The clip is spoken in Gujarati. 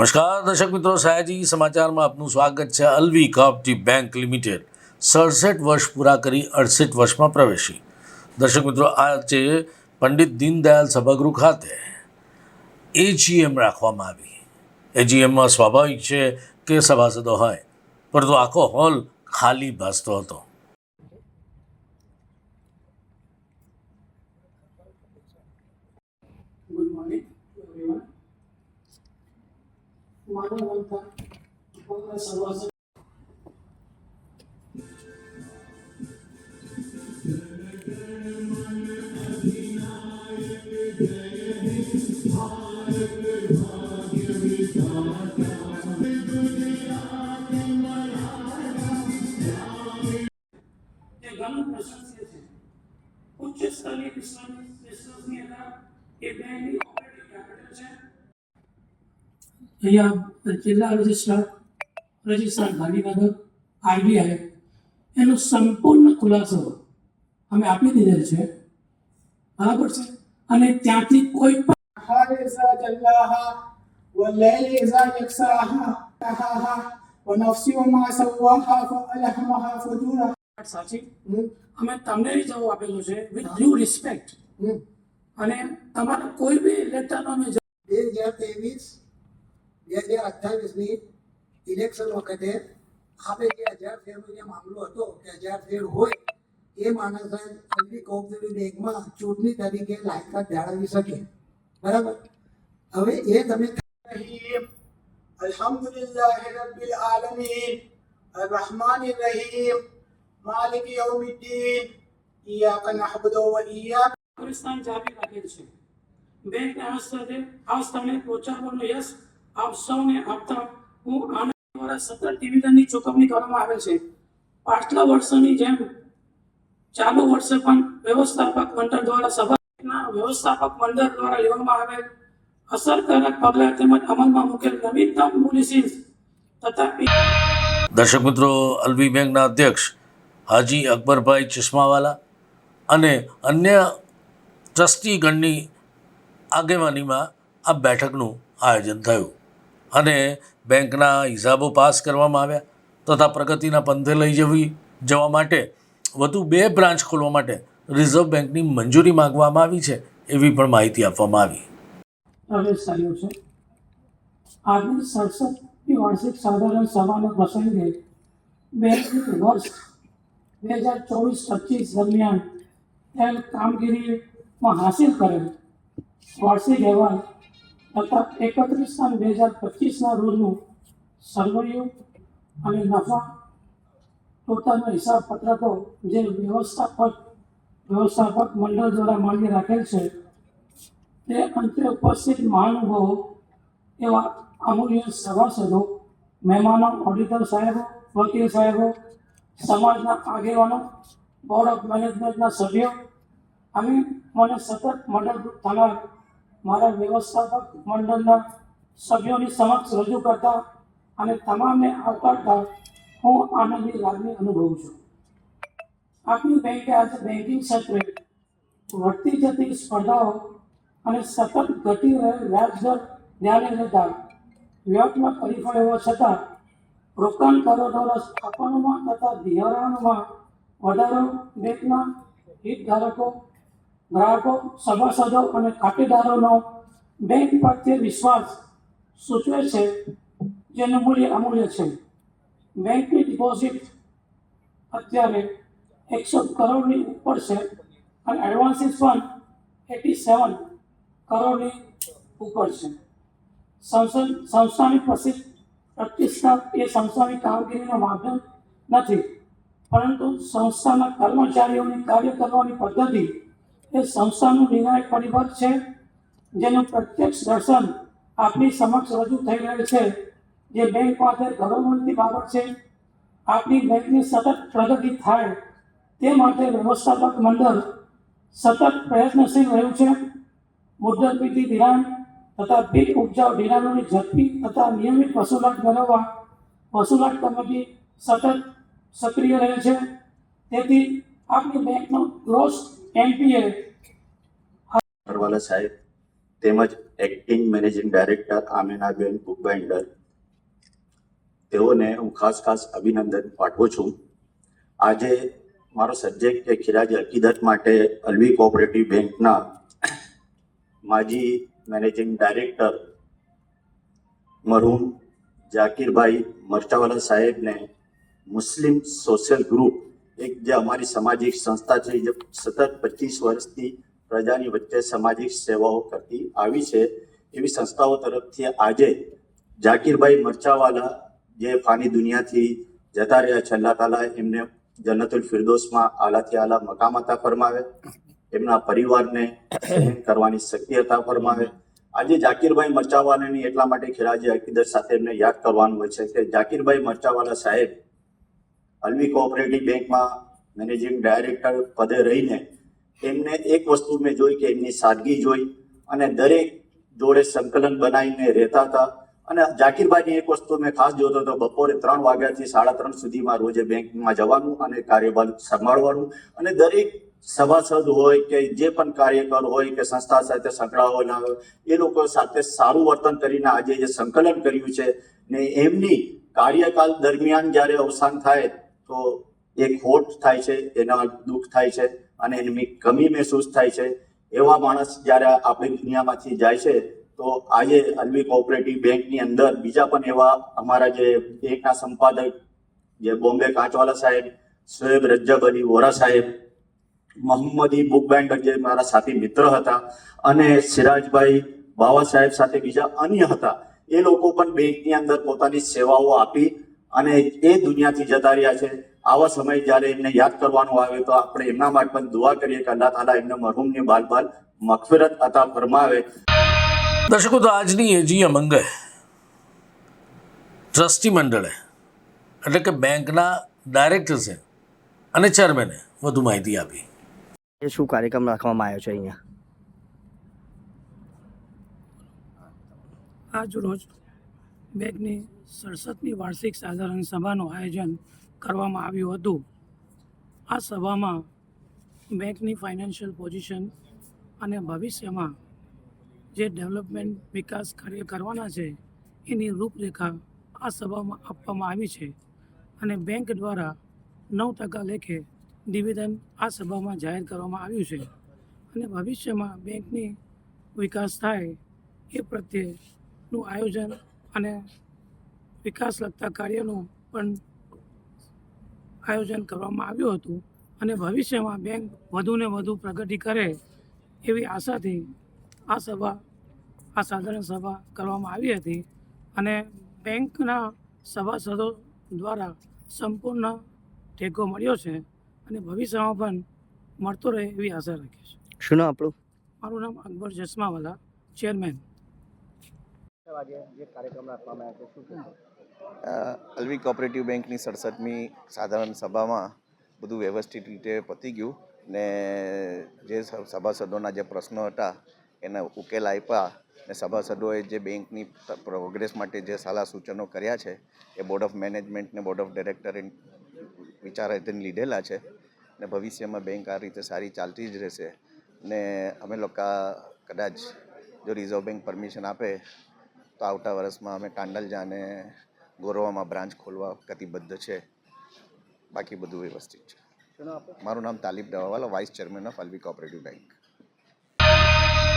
નમસ્કાર, દર્શક મિત્રો. સયાજી સમાચારમાં આપનું સ્વાગત છે અલવી કોઓપરેટિવ બેંક લિમિટેડ. સડસઠ વર્ષ પૂરા કરી અડસઠ વર્ષમાં પ્રવેશી. દર્શક મિત્રો, આજે પંડિત દીનદયાલ સભાગૃહ ખાતે એજીએમ રાખવામાં આવી. એજીએમમાં સ્વાભાવિક છે કે સભાસદો હોય, પરંતુ આખો હોલ ખાલી ભાસતો હતો. માનવવંતા કોંગ્રેસ સભાસદ તે ઘણું પ્રશંસનીય છે ઉચ્ચ સ્તરીય વિશ્વાસ- જિલ્લા રજિસ્ટ્રાર રજિસ્ટ્રાર ગાંધીનગર આરબીઆઈ એનો સંપૂર્ણ ખુલાસો અમે આપી દીધેલ છે. બરાબર છે? અને ત્યાંથી કોઈ પણ સાચી? અમે તમને જવાબ આપેલો છે વિથ ડ્યુ રિસ્પેક્ટ અને તમારા કોઈ બી લેટરનો અમે બે હજાર ત્રેવીસ બે હજાર અઠ્ઠાવીસની ઇલેક્શન વખતે આપણે જે હજાર ફેરનો જે મામલો હતો કે હજાર ફેર હોય એ માણસે અલવી કોઓપરેટિવ બેંકમાં ચૂંટણી તરીકે લાયકાત જાળવી શકે બરાબર હવે એ તમે الرحيم الحمد لله رب العالمين الرحمن الرحيم مالك يوم الدين إياك نعبد وإياك પાકિસ્તાન જારી રાખેલ છે બેંક હસ્તે ખાસ તમને પ્રોત્સાહનનો યશ આપ સૌને આપતા હું આનંદ દ્વારા સતત ડિવિડન્ડની ચૂકવણી કરવામાં આવે છે. પાછલા વર્ષોની જેમ ચાલુ વર્ષે પણ વ્યવસ્થાપક મંડળ દ્વારા સભાના વ્યવસ્થાપક મંડળ દ્વારા લેવામાં આવેલ અસરકારક પગલાં તેમજ અમલમાં મૂકેલ નવીનતમ પોલિસીઝ તથા દર્શક મિત્રો, અલવી બેંકના અધ્યક્ષ હાજી અકબરભાઈ ચશ્માવાલા અને અન્ય ટ્રસ્ટીગણની આગેવાનીમાં આ બેઠકનું આયોજન થયું. અને બેંકના હિસાબો પાસ કરવામાં આવ્યા. તથા પ્રગતિના પંથે લઈ જવી, જવા માટે વધુ બે બ્રાન્ચ ખોલવા માટે રિઝર્વ બેંકની મંજૂરી માંગવામાં આવી છે એવી પણ માહિતી આપવામાં આવી. કર્યો છે. આજની સડસઠમી વાર્ષિક સાધારણ સભાના પ્રસંગે બેંકની વર્ષ બે હજાર ચોવીસ પચીસ દરમિયાન થયેલ કામગીરીમાં હાંસિલ કરેલ વાર્ષિક અહેવાલ તથા એકત્રીસ બે હજાર પચીસના રોજનું સર્વૈયું અને નફા ટોટલના હિસાબ પત્રકો જે વ્યવસ્થાપક વ્યવસ્થાપક મંડળ દ્વારા માંડી રાખેલ છે, તે અંતે ઉપસ્થિત મહાનુભાવો એવા અમૂલ્ય સભાસદો મહેમાનો ઓડિટર સાહેબો, વકીલ સાહેબો, સમાજના આગેવાનો બોર્ડ ઓફ મેનેજમેન્ટના સભ્યો અને મને સતત મદદ થનાર મારા વ્યવસ્થાપક મંડળના સભ્યોની સમક્ષ રજૂ કરતા અને તમામને આવકારતા હું આનંદની લાગણી અનુભવું છું. આપણી બેંકે આજે બેન્કિંગ ક્ષેત્રે વધતી જતી સ્પર્ધાઓ અને સતત ઘટી રહેલ વ્યાજદર ધ્યાને લેતા વ્યવહારમાં પરિફળ એવો છતાં રોકાણકારો દ્વારા સ્થાપનોમાં તથા ધિરાણોમાં વધારો બેંકના હિતધારકો ગ્રાહકો, સભાસદો અને ખાતેદારોનો બેંક પ્રત્યે વિશ્વાસ સૂચવે છે જેનું મૂલ્ય અમૂલ્ય છે. બેંકની ડિપોઝિટ અત્યારે એકસો કરોડની ઉપર છે અને એડવાન્સીસ પણ એટી સેવન કરોડની ઉપર છે. સંસદ, સંસ્થાની પ્રસિદ્ધ પ્રતિષ્ઠા એ સંસ્થાની કામગીરીનો માધ્યમ નથી, પરંતુ સંસ્થાના કર્મચારીઓની કાર્ય કરવાની પદ્ધતિ એ સંસ્થાનું નિર્ણાયક પરિબળ છે, જેનું પ્રત્યક્ષ દર્શન આપની સમક્ષ રજૂ થઈ રહ્યું છે. જે બેંક માટે ગૌરવની બાબત છે, આપની બેંકની સતત પ્રગતિ થાય તે માટે વ્યવસ્થાપક મંડળ સતત પ્રયત્નશીલ રહ્યું છે. મુદ્દત ધિરાણ તથા બિન ઉપજાઉ ધિરાણોની ઝડપી તથા નિયમિત વસૂલાત મેળવવા વસૂલાત કમિટી સતત સક્રિય રહે છે. તેથી આપની બેંકનો ગ્રોસ એનપીએ કરવાના સાહેબ, તેમજ acting managing director Aamenaben Bookbinder તેઓને હું ખાસ ખાસ અભિનંદન પાઠવું છું. આજે મારો સબ્જેક્ટ કે ખિરાજ હકીદત માટે અલવી કોઓપરેટિવ બેંકના માજી મેનેજિંગ ડાયરેક્ટર મરહુમ જાકીરભાઈ મરચાવાલા સાહેબને મુસ્લિમ સોશિયલ ગ્રુપ એક જે અમારી સામાજિક સંસ્થા છે, જે સતત પચીસ વર્ષથી પ્રજાની વચ્ચે સામાજિક સેવાઓ કરતી આવી છે. એવી સંસ્થાઓ તરફથી આજે જાકીરભાઈ મરચાવાલા જે ફાની દુનિયાથી જતા રહ્યા છે, અલ્લાહ તાલા એમને જન્નતુલ ફિરદોસમાં આલાથી આલા મકામતા ફરમાવે. એમના પરિવારને કરવાની શક્તિ હતા ફરમાવે. આજે જાકીરભાઈ મરચાવાલાની એટલા માટે ખેરાજી અકીદર સાથે એમને યાદ કરવાનું હોય છે કે જાકીરભાઈ મરચાવાલા સાહેબ અલવી કોઓપરેટિવ બેંકમાં મેનેજિંગ ડાયરેક્ટર પદે રહીને એમને એક વસ્તુ મેં જોઈ કે એમની સાદગી જોઈ અને દરેક જોડે સંકલન બનાવીને રહેતા હતા. અને જાકીરભાઈની એક વસ્તુ મેં ખાસ જોતો હતો, બપોરે ત્રણ વાગ્યાથી સાડા ત્રણ સુધીમાં રોજે બેંકમાં જવાનું અને કાર્યભાર સંભાળવાનું. અને દરેક સભાસદ હોય કે જે પણ કાર્યકર હોય કે સંસ્થા સાથે સંકળાયેલા હોય, એ લોકો સાથે સારું વર્તન કરીને આજે જે સંકલન કર્યું છે ને એમની કાર્યકાળ દરમિયાન જ્યારે અવસાન થાય તો એ ખોટ થાય છે, એના દુઃખ થાય છે અને એની કમી મહેસૂસ થાય છે. એવા માણસ જ્યારે આપણી દુનિયામાંથી જાય છે, તો આજે અલવી કોઓપરેટિવ બેંકની અંદર બીજા પણ એવા અમારા જે બેંકના સંપાદક, જે બોમ્બે કાંચવાલા સાહેબ સોએબ રજ્જબ અલી વોરા સાહેબ, મોહમ્મદી બુક બેન્ડર જે મારા સાથી મિત્ર હતા અને સિરાજભાઈ બાવા સાહેબ સાથે બીજા અન્ય હતા, એ લોકો પણ બેંકની અંદર પોતાની સેવાઓ આપી અને એ દુનિયાથી જતા રહ્યા છે. આવા સમય જ્યારે એમને યાદ કરવાનું આવે તો આપણે એમના માટે પણ દુઆ કરીએ કે અલ્લાહ તાલા એમને મરહુમની બાલ બાલ મગફિરત અતા ફરમાવે. દર્શકો તો આજની એજીએમ અંગે ટ્રસ્ટી મંડળે એટલે કે બેંકના ડાયરેક્ટર્સે અને ચેરમેને વધુ માહિતી આપી. એ શું કાર્યક્રમ રાખવામાં આવ્યો છે અહીંયા? આજ બેંકની સડસઠમી વાર્ષિક સાધારણ સભાનું આયોજન કરવામાં આવ્યું હતું. આ સભામાં બેંકની ફાઇનાન્શિયલ પોઝિશન અને ભવિષ્યમાં જે ડેવલપમેન્ટ વિકાસ કાર્ય કરવાના છે, એની રૂપરેખા આ સભામાં આપવામાં આવી છે અને બેંક દ્વારા નવ ટકા લેખે ડિવિડન્ડ આ સભામાં જાહેર કરવામાં આવ્યું છે અને ભવિષ્યમાં બેંકની વિકાસ થાય એ પ્રત્યેનું આયોજન અને વિકાસ લગતા કાર્યનું પણ આયોજન કરવામાં આવ્યું હતું અને ભવિષ્યમાં બેંક વધુને વધુ પ્રગતિ કરે એવી આશાથી આ સભા આ સાધારણ સભા કરવામાં આવી હતી અને બેંકના સભાસદો દ્વારા સંપૂર્ણ ટેકો મળ્યો છે અને ભવિષ્યમાં પણ મળતો રહે એવી આશા રાખીએ છીએ. શું નામ આપણું? મારું નામ અકબર જસમાવાલા ચેરમેન જે કાર્યક્રમ રાખવામાં આવ્યો છે શું કહેશો અ, અલવી કોઓપરેટિવ બેંકની સડસઠમી સાધારણ સભામાં બધું વ્યવસ્થિત રીતે પતી ગયું ને જે સભાસદોના જે પ્રશ્નો હતા, એના ઉકેલ આપ્યા ને સભાસદોએ જે બેંકની પ્રોગ્રેસ માટે જે સલાહ સૂચનો કર્યા છે, એ બોર્ડ ઓફ મેનેજમેન્ટ ને બોર્ડ ઓફ ડિરેક્ટર વિચાર હેઠળ લીધેલા છે ને ભવિષ્યમાં બેંક આ રીતે સારી ચાલતી જ રહેશે ને અમે લોકો કદાચ જો રિઝર્વ બેંક પરમિશન આપે તો આવતા વર્ષમાં અમે કાંડલજા અને ગોરવામાં બ્રાન્ચ ખોલવા કતિબદ્ધ છે. બાકી બધું વ્યવસ્થિત છે. મારું નામ Talib Dawawala vice chairman of Alvi cooperative bank.